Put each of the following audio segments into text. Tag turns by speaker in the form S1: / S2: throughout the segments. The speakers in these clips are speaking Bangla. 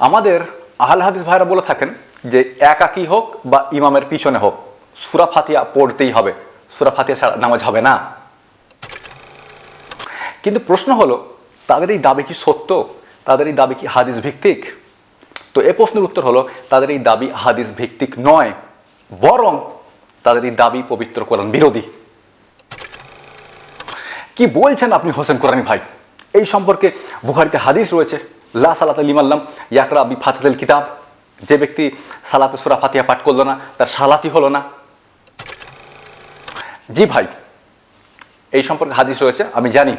S1: আমাদের আহল হাদিস ভাইরা বলে থাকেন যে একাকি হোক বা ইমামের পিছনে হোক, সুরা ফাতিয়া পড়তেই হবে। সুরা ফাতিয়া ছাড়া নামাজ হবে না। কিন্তু প্রশ্ন হলো, তাদের এই দাবি কি সত্য? তাদের এই দাবি কি হাদিস ভিত্তিক? তো এ প্রশ্নের উত্তর হলো, তাদের এই দাবি হাদিস ভিত্তিক নয়, বরং তাদের এই দাবি পবিত্র কোরআন বিরোধী। কি বলছেন আপনি হোসেন কোরআনি ভাই? এই সম্পর্কে বুখারিতে হাদিস রয়েছে। লা সালাত লিমাল্লাম ইয়াকরা আবি ফাতেল কিতাব। যে ব্যক্তি সালাতে সুরা ফাতিয়া পাঠ করল না, তার সালাতি হলো না। জি ভাই, এই সম্পর্কে হাদিস রয়েছে, আমি জানি,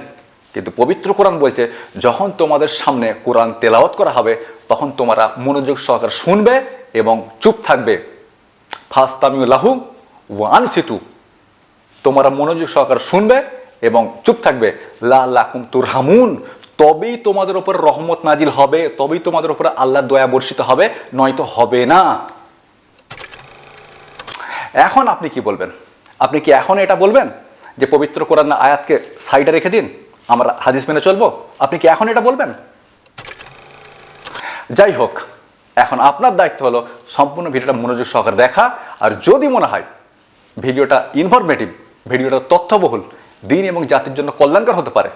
S1: কিন্তু পবিত্র কোরআন বলছে, যখন তোমাদের সামনে কোরআন তেলাওয়াত করা হবে, তখন তোমরা মনোযোগ সহকারে শুনবে এবং চুপ থাকবে। ফাস্তামিউ লাহু ওয়ান সিতু তোমরা মনোযোগ সহকারে শুনবে এবং চুপ থাকবে। লা লাকুম তুরহামুন। তবেই তোমাদের ওপর রহমত নাজিল হবে, তবেই তোমাদের ওপর আল্লাহর দয়া বর্ষিত হবে, নয়তো হবে না। এখন আপনি কি বলবেন? আপনি কি এখন এটা বলবেন? যে পবিত্র কোরআন আয়াতকে সাইডে রেখে দিন, আমরা হাদিস মেনে চলবো? আপনি কি এখন এটা বলবেন? যাই হোক, এখন আপনার দায়িত্ব হলো সম্পূর্ণ ভিডিওটা মনোযোগ সহকারে দেখা, আর যদি মনে হয় ভিডিওটা ইনফরমেটিভ ভিডিওটা তথ্যবহুল, দিন এবং জাতির জন্য কল্যাণকর হতে পারে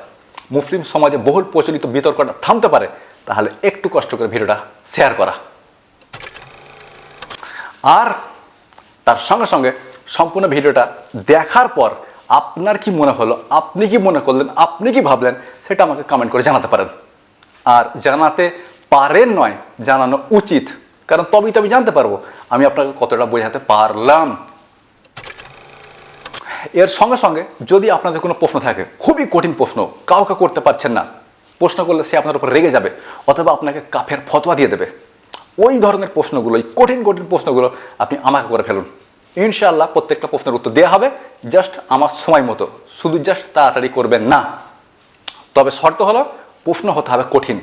S1: মুসলিম সমাজে বহুল প্রচলিত বিতর্কটা থামতে পারে, তাহলে একটু কষ্ট করে ভিডিওটা শেয়ার করা। আর তার সঙ্গে সঙ্গে সম্পূর্ণ ভিডিওটা দেখার পর আপনার কি মনে হলো, আপনি কি মনে করলেন, আপনি কি ভাবলেন, সেটা আমাকে কমেন্ট করে জানাতে পারেন। আর জানাতে পারেন নয়, জানানো উচিত। কারণ তবেই তো আমি জানতে পারব। আমি আপনাকে কতটা বোঝাতে পারলাম। এর সঙ্গে সঙ্গে যদি আপনাদের কোনো প্রশ্ন থাকে, খুবই কঠিন প্রশ্ন, কাউকে করতে পারছেন না, প্রশ্ন করলে সে আপনার উপর রেগে যাবে, অথবা আপনাকে কাফের ফতোয়া দিয়ে দেবে। ওই ধরনের প্রশ্নগুলো ওই কঠিন কঠিন প্রশ্নগুলো আপনি আমাকে করে ফেলুন। ইনশাআল্লাহ প্রত্যেকটা প্রশ্নের উত্তর দেওয়া হবে। জাস্ট আমার সময় মতো, শুধু জাস্ট তাড়াতাড়ি করবেন না। তবে শর্ত হলো, প্রশ্ন হতে হবে কঠিন।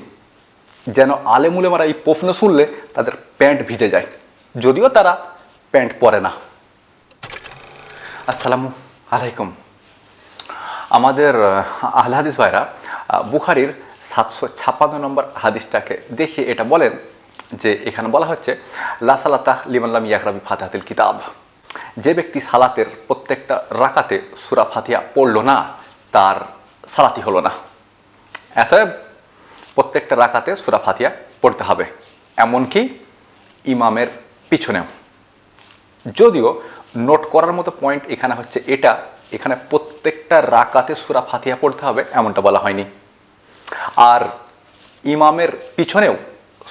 S1: যেন আলেমুলেমারা এই প্রশ্ন শুনলে তাদের প্যান্ট ভিজে যায়। যদিও তারা প্যান্ট পরে না। আসসালামু আলাইকুম। আমাদের আহ, হাদিস ভাইরা বুখারির সাতশো ছাপ্পান্ন নম্বর হাদিসটাকে দেখে এটা বলেন যে এখানে বলা হচ্ছে লা সালাতা লিমাল্লাম ইয়াকরাবি ফাতাহাতিল কিতাব। যে ব্যক্তি সালাতের প্রত্যেকটা রাকাতে সুরা ফাতিহা পড়ল না তার সালাতি হলো না। এতএব প্রত্যেকটা রাকাতে সুরা ফাতিহা পড়তে হবে। এমনকি ইমামের পিছনেও। যদিও নোট করার মতো পয়েন্ট এখানে হচ্ছে এটা। এখানে প্রত্যেকটা রাকাতে সুরা ফাতিহা পড়তে হবে, এমনটা বলা হয়নি। আর ইমামের পিছনেও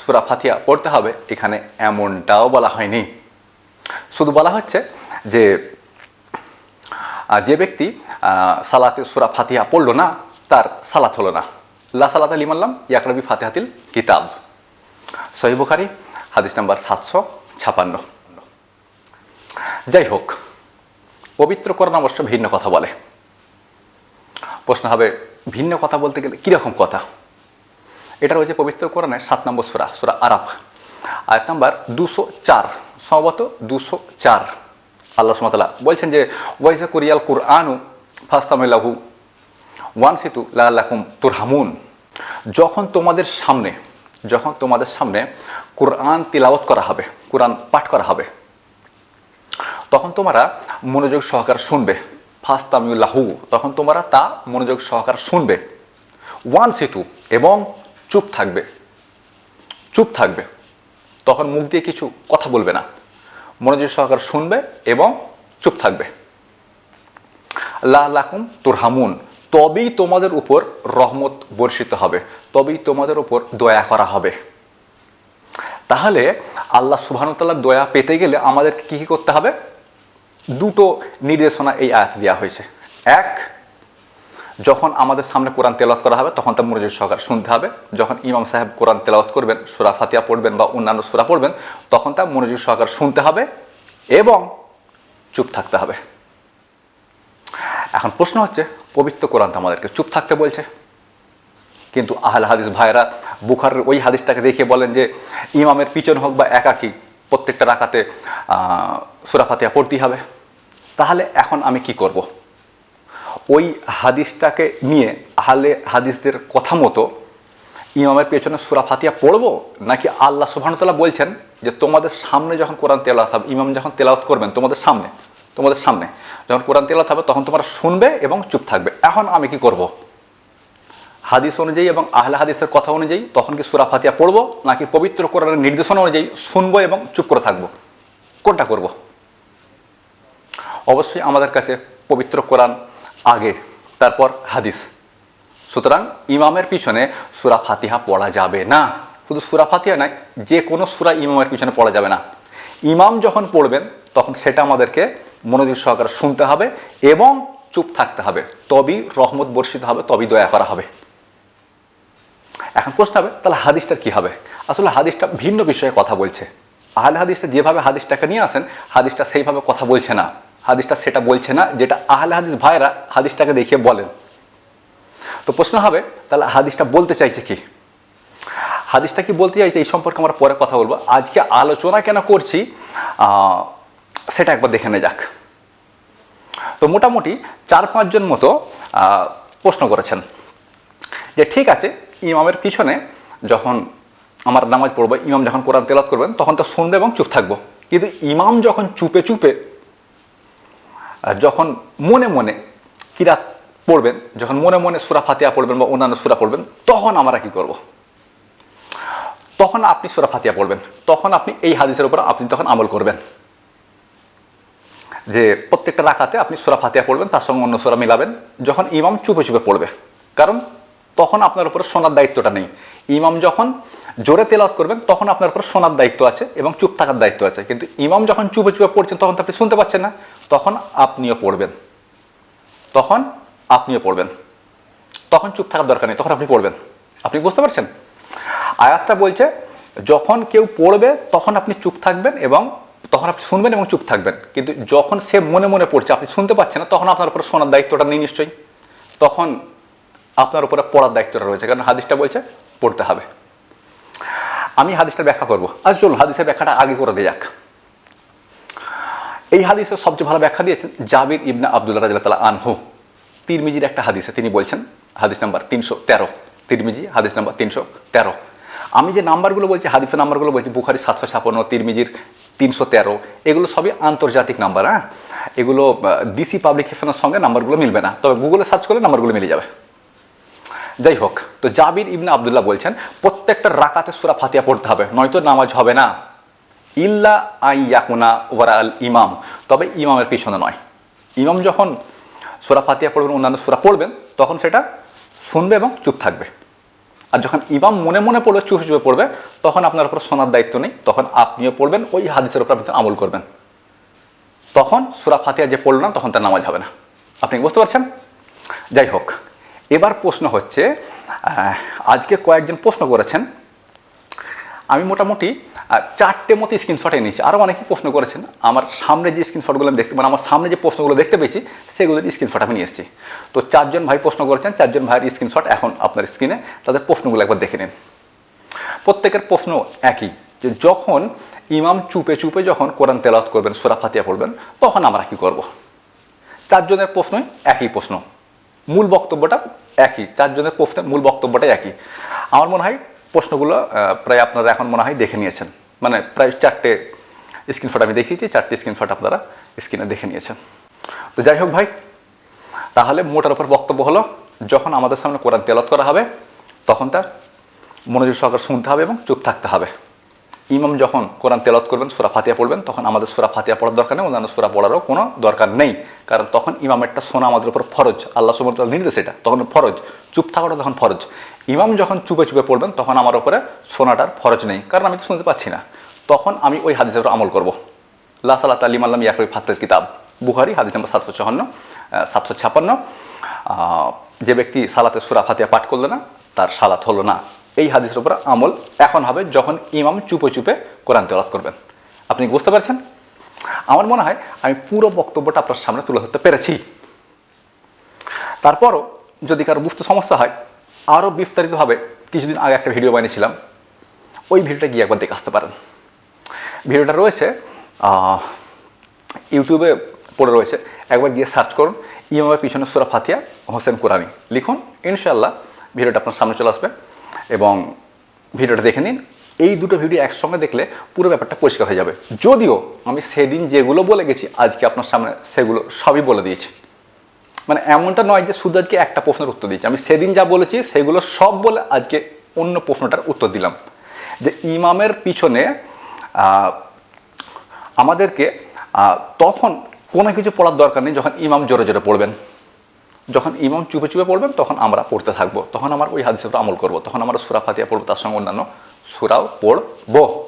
S1: সুরা ফাতিহা পড়তে হবে, এখানে এমনটাও বলা হয়নি। শুধু বলা হচ্ছে যে যে ব্যক্তি সালাতে সুরা ফাতিহা পড়ল না, তার সালাত হলো না। লা সালাত আলী মাল্লাম ইয়াকরবি ফাতিহাতিল কিতাব। সহি বুখারি, হাদিস নাম্বার সাতশো ছাপান্ন। যাই হোক পবিত্র কোরআন অবশ্য ভিন্ন কথা বলে। প্রশ্ন হবে, ভিন্ন কথা বলতে গেলে কীরকম কথা? এটা রয়েছে পবিত্র কোরআনের সাত নম্বর সুরা সুরা আরাফ। আয়াত নাম্বার দুশো চার, সম্ভবত দুশো চার। আল্লাহ সুমতাল্লাহ বলছেন যে ওয়াইজা কুরিয়াল কুরআনু ফাস্তামিল্লাহু ওয়ান সিতু লাল্লাকুম তুরহামুন। যখন তোমাদের সামনে, যখন তোমাদের সামনে কোরআন তিলাওয়াত করা হবে, কোরআন পাঠ করা হবে তখন তোমরা মনোযোগ সহকার শুনবে। ফাস্তামিউল্লাহু। তখন তোমরা তা মনোযোগ সহকার শুনবে। ওয়ান সেতু এবং চুপ থাকবে। চুপ থাকবে। তখন মুখ দিয়ে কিছু কথা বলবে না। মনোযোগ সহকার শুনবে এবং চুপ থাকবে। লাকুম তুরহামুন। তবেই তোমাদের উপর রহমত বর্ষিত হবে। তবেই তোমাদের উপর দয়া করা হবে। তাহলে আল্লাহ সুবহানুতাল্লাহ দয়া পেতে গেলে আমাদেরকে কী কী করতে হবে? দুটো নির্দেশনা এই আয়াত দেওয়া হয়েছে। এক, যখন আমাদের সামনে কোরআন তেলাওয়াত করা হবে, তখন তার মনোযোগ সহকারে শুনতে হবে। যখন ইমাম সাহেব কোরআন তেলাওয়াত করবেন, সুরা ফাতিয়া পড়বেন বা অন্যান্য সুরা পড়বেন, তখন তার মনোযোগ সহকারে শুনতে হবে এবং চুপ থাকতে হবে। এখন প্রশ্ন হচ্ছে, পবিত্র কোরআন তো আমাদেরকে চুপ থাকতে বলছে। কিন্তু আহল হাদিস ভাইরা বুখারের ওই হাদিসটাকে দেখে বলেন যে, ইমামের পিছন হোক বা একাকি, প্রত্যেকটা রাখাতে সুরাফাতিয়া পড়তেই হবে। তাহলে এখন আমি কি করব। ওই হাদিসটাকে নিয়ে আহলে হাদিসদের কথা মতো ইমামের পেছনে সুরা ফাতিয়া পড়ব? নাকি আল্লাহ সুবহানতাল্লাহ বলছেন যে তোমাদের সামনে যখন কোরআন তেলাওয়াত হবে, ইমাম যখন তেলাওয়াত করবেন, তোমাদের সামনে তোমাদের সামনে, যখন কোরআন তেলাওয়াত হবে, তখন তোমরা শুনবে এবং চুপ থাকবে। এখন আমি কি করব? হাদিস অনুযায়ী এবং আহলে হাদিসের কথা অনুযায়ী তখন কি সুরা ফাতিয়া পড়ব? নাকি পবিত্র কোরআনের নির্দেশনা অনুযায়ী শুনব এবং চুপ করে থাকব? কোনটা করব? অবশ্যই আমাদের কাছে পবিত্র কোরআন আগে, তারপর হাদিস। সুতরাং ইমামের পিছনে সুরা ফাতিহা পড়া যাবে না। শুধু সুরা ফাতিহা নয়, যে কোনো সুরা ইমামের পিছনে পড়া যাবে না। ইমাম যখন পড়বেন, তখন সেটা আমাদেরকে মনোযোগ সহকারে শুনতে হবে এবং চুপ থাকতে হবে। তবেই রহমত বর্ষিত হবে, তবেই দয়া করা হবে। এখন প্রশ্ন হবে, তাহলে হাদিসটার কি হবে? আসলে হাদিসটা ভিন্ন বিষয়ে কথা বলছে। আহলে হাদিসটা যেভাবে হাদিসটাকে নিয়ে আসেন, হাদিসটা সেইভাবে কথা বলছে না। হাদিসটা সেটা বলছে না, যেটা আহলে হাদিস ভাইরা হাদিসটাকে দেখিয়ে বলেন। তো প্রশ্ন হবে, তাহলে হাদিসটা বলতে চাইছে কি? হাদিসটা কি বলতে চাইছে, এই সম্পর্কে আমরা পরে কথা বলব। আজকে আলোচনা কেন করছি সেটা একবার দেখে নে যাক। তো মোটামুটি চার পাঁচজন মতো প্রশ্ন করেছেন। যে ঠিক আছে, ইমামের পিছনে যখন আমার নামাজ পড়ব, ইমাম যখন কোরআন তেলাত করবেন, তখন তো শুনবে এবং চুপ থাকব। কিন্তু ইমাম যখন চুপে চুপে যখন মনে মনে কিরাত পড়বেন, যখন মনে মনে সুরা ফাতিয়া পড়বেন বা অন্যান্য সুরা পড়বেন, তখন আমরা কি করব? তখন আপনি সুরা ফাতিয়া পড়বেন, তখন আপনি এই হাদিসের উপর আপনি তখন আমল করবেন। যে প্রত্যেকটা রাখাতে আপনি সুরা ফাতিয়া পড়বেন, তার সঙ্গে অন্য সুরা মিলাবেন, যখন ইমাম চুপে চুপে পড়বে। কারণ তখন আপনার উপরে শোনার দায়িত্বটা নেই। ইমাম যখন জোরে তেলাওয়াত করবেন, তখন আপনার উপর শোনার দায়িত্ব আছে এবং চুপ থাকার দায়িত্ব আছে। কিন্তু ইমাম যখন চুপে চুপে পড়ছেন, তখন তো আপনি শুনতে পাচ্ছেন না। তখন আপনিও পড়বেন। তখন আপনিও পড়বেন। তখন চুপ থাকার দরকার নেই, তখন আপনি পড়বেন। আপনি বুঝতে পারছেন? আয়াতটা বলছে, যখন কেউ পড়বে, তখন আপনি চুপ থাকবেন এবং তখন আপনি শুনবেন এবং চুপ থাকবেন। কিন্তু যখন সে মনে মনে পড়ছে, আপনি শুনতে পাচ্ছেন না, তখন আপনার উপরে শোনার দায়িত্বটা নেই নিশ্চয়ই। তখন আপনার উপরে পড়ার দায়িত্বটা রয়েছে, কারণ হাদিসটা বলছে, পড়তে হবে। আমি হাদিসটা ব্যাখ্যা করব। আজ চলুন, হাদিসের ব্যাখ্যাটা আগে করে দিয়ে যাক। এই হাদিসের সবচেয়ে ভালো ব্যাখ্যা দিয়েছেন জাবির ইবনা আবদুল্লাহ রাজিল্লা তালা আনহু। তিরমিজির একটা হাদিসে তিনি বলছেন, হাদিস নাম্বার তিনশো তেরো। তিরমিজি, হাদিস নাম্বার তিনশো তেরো। আমি যে নাম্বারগুলো বলছি, হাদিসের নাম্বারগুলো বলছি, বুখারি সাতশো ছাপান্ন, তিরমিজির তিনশো তেরো, এগুলো সবই আন্তর্জাতিক নাম্বার হ্যাঁ? এগুলো ডিসি পাবলিকেশনের সঙ্গে নাম্বারগুলো মিলবে না। তবে গুগলে সার্চ করলে নাম্বারগুলো মিলে যাবে। যাই হোক, তো জাবির ইবনা আবদুল্লাহ বলছেন, প্রত্যেকটা রাকাতে সুরা ফাতিয়া পড়তে হবে, নয়তো নামাজ হবে না। ইল্লা আই ইয়াকুনা ওয়ারা আল ইমাম। তবে ইমামের পিছনে নয়। ইমাম যখন সুরা ফাতিয়া পড়বেন, অন্যান্য সুরা পড়বেন, তখন সেটা শুনবে এবং চুপ থাকবে। আর যখন ইমাম মনে মনে পড়বে, চুপে চুপে পড়বে, তখন আপনার উপর শোনার দায়িত্ব নেই, তখন আপনিও পড়বেন, ওই হাদিসের উপর আপনি আমল করবেন। তখন সুরা ফাতিয়া যে পড়ল না তখন তার নামাজ হবে না। আপনি বুঝতে পারছেন? যাই হোক, এবার প্রশ্ন হচ্ছে আজকে কয়েকজন প্রশ্ন করেছেন। আমি মোটামুটি আহ, চারটে মতো স্ক্রিনশট এনেছি। আরও অনেকেই প্রশ্ন করেছেন আমার সামনে যে স্ক্রিনশটগুলো আমি দেখতে মানে আমার সামনে যে প্রশ্নগুলো দেখতে পেয়েছি সেগুলোর স্ক্রিনশট আমি নিয়ে এসেছি। তো চারজন ভাই প্রশ্ন করেছেন চারজন ভাইয়ের স্ক্রিনশট এখন আপনার স্ক্রিনে তাদের প্রশ্নগুলো একবার দেখে নিন। প্রত্যেকের প্রশ্ন একই যে যখন ইমাম চুপে চুপে যখন কোরআন তেলাওয়াত করবেন সুরা ফাতিয়া পড়বেন তখন আমরা কি করব? চারজনের প্রশ্নই একই প্রশ্ন। মূল বক্তব্যটা একই চারজনের প্রশ্নের মূল বক্তব্যটাই একই। আমার মনে হয় প্রশ্নগুলো প্রায় আপনারা এখন মনে হয় দেখে নিয়েছেন। মানে প্রায় চারটে স্ক্রিনশট আমি দেখিয়েছি, চারটে স্ক্রিনশট আপনারা স্ক্রিনে দেখে নিয়েছেন। তো যাই হোক ভাই, তাহলে মোটার উপর বক্তব্য হলো, যখন আমাদের সামনে কোরআন তেলত করা হবে, তখন তার মনোযোগ সহকারে শুনতে হবে এবং চুপ থাকতে হবে। ইমাম যখন কোরআন তেলত করবেন, সুরা ফাতিয়া পড়বেন, তখন আমাদের সুরা ফাতিয়া পড়ার দরকার নেই, অন্যান্য সুরা পড়ারও কোনো দরকার নেই। কারণ তখন ইমামেরটা শোনা আমাদের উপর ফরজ, আল্লাহ সুমত নির্দেশ এটা, তখন ফরজ, চুপ থাকাটা তখন ফরজ। ইমাম যখন চুপে চুপে পড়বেন, তখন আমার ওপরে শোনাটার ফরজ নেই, কারণ আমি তো শুনতে পাচ্ছি না। তখন আমি ওই হাদিসের উপর আমল করব। লা তালিম আল্লাম ইয়াকরি ফাতের কিতাব। বুহারি হাদিস নম্বর সাতশো চুয়ান্ন সাতশো ছাপান্ন। যে ব্যক্তি সালাতে সুরা ফাতিয়া পাঠ করল না, তার সালাত হলো না। এই হাদিসের উপর আমল এখন হবে যখন ইমাম চুপে চুপে কোরআন তেলাত করবেন। আপনি বুঝতে পারছেন? আমার মনে হয় আমি পুরো বক্তব্যটা আপনার সামনে তুলে ধরতে পেরেছি। তারপরও যদি কারও বুঝতে সমস্যা হয় আরও বিস্তারিতভাবে কিছুদিন আগে একটা ভিডিও বানিয়েছিলাম। ওই ভিডিওটা গিয়ে একবার দেখে আসতে পারেন। ভিডিওটা রয়েছে ইউটিউবে পড়ে রয়েছে। একবার গিয়ে সার্চ করুন, ইমামের পিছনে সুরা ফাতিয়া হোসেন কোরআনি। লিখুন ইনশাল্লাহ ভিডিওটা আপনার সামনে চলে আসবে এবং ভিডিওটা দেখে নিন। এই দুটো ভিডিও একসঙ্গে দেখলে পুরো ব্যাপারটা পরিষ্কার হয়ে যাবে। যদিও আমি সেদিন যেগুলো বলে গেছি, আজকে আপনার সামনে সেগুলো সবই বলে দিয়েছি। মানে এমনটা নয় যে শুধু আজকে একটা প্রশ্নের উত্তর দিয়েছি। আমি সেদিন যা বলেছি, সেগুলো সব বলে আজকে অন্য প্রশ্নটার উত্তর দিলাম। যে ইমামের পিছনে আমাদেরকে তখন কোনো কিছু পড়ার দরকার নেই যখন ইমাম জোরে জোরে পড়বেন। যখন ইমাম চুপে চুপে পড়বেন, তখন আমরা পড়তে থাকব। তখন আমার ওই উপর আমল করব। তখন আমরা সুরা ফাতিয়া পড়ব, তার সঙ্গে অন্যান্য সুরাও পড়ব।